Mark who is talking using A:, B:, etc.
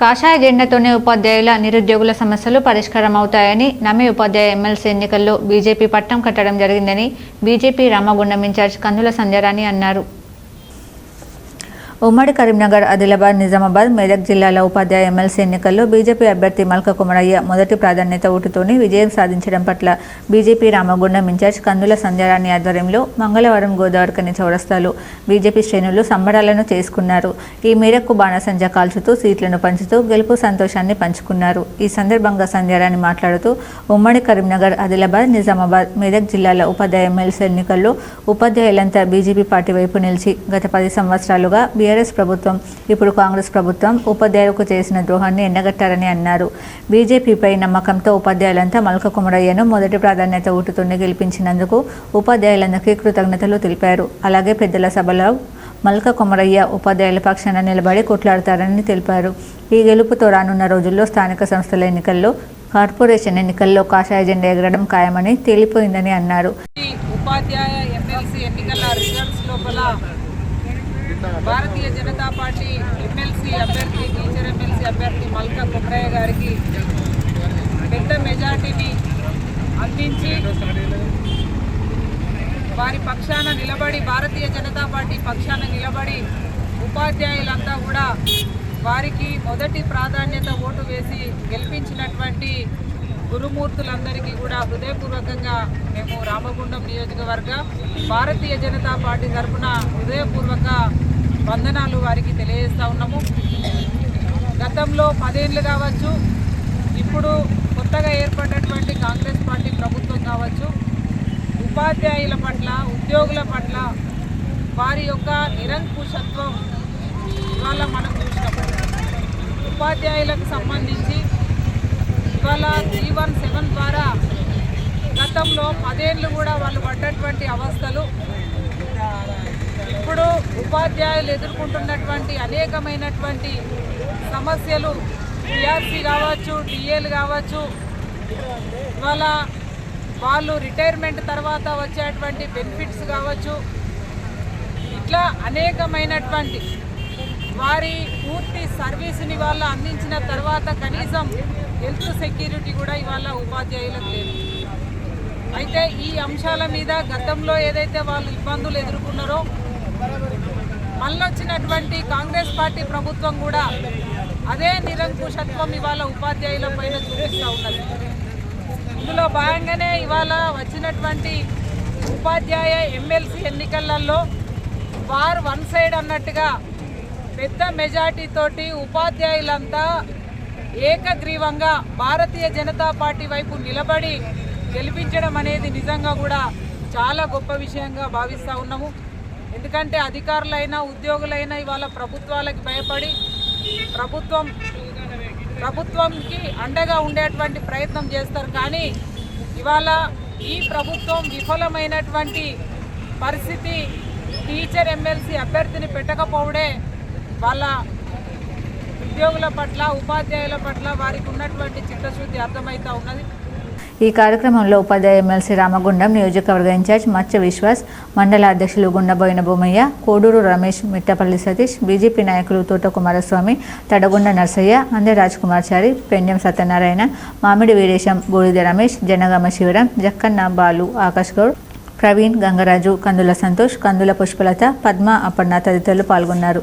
A: కాషాయ జెండాతోనే ఉపాధ్యాయుల నిరుద్యోగుల సమస్యలు పరిష్కారం అవుతాయని నమ్మి ఉపాధ్యాయ ఎమ్మెల్సీ ఎన్నికల్లో బీజేపీ పట్టం కట్టడం జరిగిందని బీజేపీ రామగుండం ఇన్ఛార్జ్ కందుల సంధ్యారాణి అన్నారు. ఉమ్మడి కరీంనగర్ ఆదిలాబాద్ నిజామాబాద్ మెదక్ జిల్లాల ఉపాధ్యాయ ఎమ్మెల్సీ ఎన్నికల్లో బీజేపీ అభ్యర్థి మల్క కుమరయ్య మొదటి ప్రాధాన్యత ఓటుతోనే విజయం సాధించడం పట్ల బీజేపీ రామగుండం ఇన్ఛార్జ్ కందుల సంధ్యారాణి ఆధ్వర్యంలో మంగళవారం గోదావరికని చౌరస్తాలో బీజేపీ శ్రేణులు సంబరాలను చేసుకున్నారు. ఈ మేరకు బాణసంజ కాల్చుతూ సీట్లను పంచుతూ గెలుపు సంతోషాన్ని పంచుకున్నారు. ఈ సందర్భంగా సంధ్యారాణి మాట్లాడుతూ ఉమ్మడి కరీంనగర్ ఆదిలాబాద్ నిజామాబాద్ మెదక్ జిల్లాల ఉపాధ్యాయ ఎమ్మెల్సీ ఎన్నికల్లో ఉపాధ్యాయులంతా బీజేపీ పార్టీ వైపు నిలిచి గత పది సంవత్సరాలుగా టీఆర్ఎస్ ప్రభుత్వం ఇప్పుడు కాంగ్రెస్ ప్రభుత్వం ఉపాధ్యాయులకు చేసిన ద్రోహాన్ని ఎండగట్టారని అన్నారు. బీజేపీపై నమ్మకంతో ఉపాధ్యాయులంతా మల్క కుమరయ్యను మొదటి ప్రాధాన్యత ఓటుతోనే గెలిపించినందుకు ఉపాధ్యాయులందరికీ కృతజ్ఞతలు తెలిపారు. అలాగే పెద్దల సభలో మల్క కొమరయ్య ఉపాధ్యాయుల పక్షాన నిలబడి కొట్లాడతారని తెలిపారు. ఈ గెలుపుతో రానున్న రోజుల్లో స్థానిక సంస్థల ఎన్నికల్లో కార్పొరేషన్ ఎన్నికల్లో కాషాయ జెండా ఎగరడం ఖాయమని తేలిపోయిందని అన్నారు.
B: ఉపాధ్యాయ ఎమ్మెల్సీ ఎన్నికల రిజల్ట్స్ లోపల భారతీయ జనతా పార్టీ ఎమ్మెల్సీ అభ్యర్థి టీచర్ ఎమ్మెల్సీ అభ్యర్థి మల్కా కుమ్రయ్య గారికి పెద్ద మెజార్టీని అందించి వారి పక్షాన నిలబడి భారతీయ జనతా పార్టీ పక్షాన నిలబడి ఉపాధ్యాయులంతా కూడా వారికి మొదటి ప్రాధాన్యత ఓటు వేసి గెలిపించినటువంటి గురుమూర్తులందరికీ కూడా హృదయపూర్వకంగా మేము రామగుండం నియోజకవర్గ భారతీయ జనతా పార్టీ తరఫున హృదయపూర్వక వందనాలు వారికి తెలియజేస్తా ఉన్నాము. గతంలో పదేళ్ళు కావచ్చు ఇప్పుడు కొత్తగా ఏర్పడినటువంటి కాంగ్రెస్ పార్టీ ప్రభుత్వం కావచ్చు ఉపాధ్యాయుల పట్ల ఉద్యోగుల పట్ల వారి యొక్క నిరంకుశత్వం ఇవాళ మనం చూసినప్పుడు. ఉపాధ్యాయులకు సంబంధించి ఇవాళ త్రీ వన్ సెవెన్ ద్వారా గతంలో పదేళ్ళు కూడా వాళ్ళు పడ్డటువంటి అవస్థలు ఇప్పుడు ఉపాధ్యాయులు ఎదుర్కొంటున్నటువంటి అనేకమైనటువంటి సమస్యలు టీఆర్సీ కావచ్చు డిఏలు కావచ్చు ఇవాళ వాళ్ళు రిటైర్మెంట్ తర్వాత వచ్చేటువంటి బెనిఫిట్స్ కావచ్చు ఇట్లా అనేకమైనటువంటి వారి పూర్తి సర్వీస్ని వాళ్ళు అందించిన తర్వాత కనీసం హెల్త్ సెక్యూరిటీ కూడా ఇవాళ ఉపాధ్యాయులకు లేదు. అయితే ఈ అంశాల మీద గతంలో ఏదైతే వాళ్ళు ఇబ్బందులు ఎదుర్కొన్నారో మళ్ళొచ్చినటువంటి కాంగ్రెస్ పార్టీ ప్రభుత్వం కూడా అదే నిరంకుశత్వం ఇవాళ ఉపాధ్యాయుల పైన చూపిస్తూ ఉన్నది. ఇందులో భాగంగానే ఇవాళ వచ్చినటువంటి ఉపాధ్యాయ ఎమ్మెల్సీ ఎన్నికలలో వారు వన్ సైడ్ అన్నట్టుగా పెద్ద మెజార్టీ తోటి ఉపాధ్యాయులంతా ఏకగ్రీవంగా భారతీయ జనతా పార్టీ వైపు నిలబడి గెలిపించడం అనేది నిజంగా కూడా చాలా గొప్ప విషయంగా భావిస్తూ ఉన్నాము. ఎందుకంటే అధికారులైనా ఉద్యోగులైనా ఇవాళ ప్రభుత్వాలకు భయపడి ప్రభుత్వం ప్రభుత్వంకి అండగా ఉండేటువంటి ప్రయత్నం చేస్తారు. కానీ ఇవాళ ఈ ప్రభుత్వం విఫలమైనటువంటి పరిస్థితి టీచర్ ఎమ్మెల్సీ అభ్యర్థిని పెట్టకపోవడే వాళ్ళ ఉద్యోగుల పట్ల ఉపాధ్యాయుల పట్ల వారికి ఉన్నటువంటి చిత్తశుద్ధి అర్థమవుతూ ఉన్నది.
A: ఈ కార్యక్రమంలో ఉపాధ్యాయ ఎమ్మెల్సీ రామగుండం నియోజకవర్గ ఇన్ఛార్జ్ మత్స్య విశ్వాస్ మండల అధ్యక్షులు గుండబోయిన బొమ్మయ్య కోడూరు రమేష్ మిట్టపల్లి సతీష్ బీజేపీ నాయకులు తోట కుమారస్వామి తడగొండ నర్సయ్య అందె రాజకుమార్చారి పెండ్యం సత్యనారాయణ మామిడి వీరేశం బూడిద రమేష్ జనగామ శివరాం జక్కన్న బాలు ఆకాష్ గౌడ్ ప్రవీణ్ గంగరాజు కందుల సంతోష్ కందుల పుష్పలత పద్మ అపర్ణ తదితరులు పాల్గొన్నారు.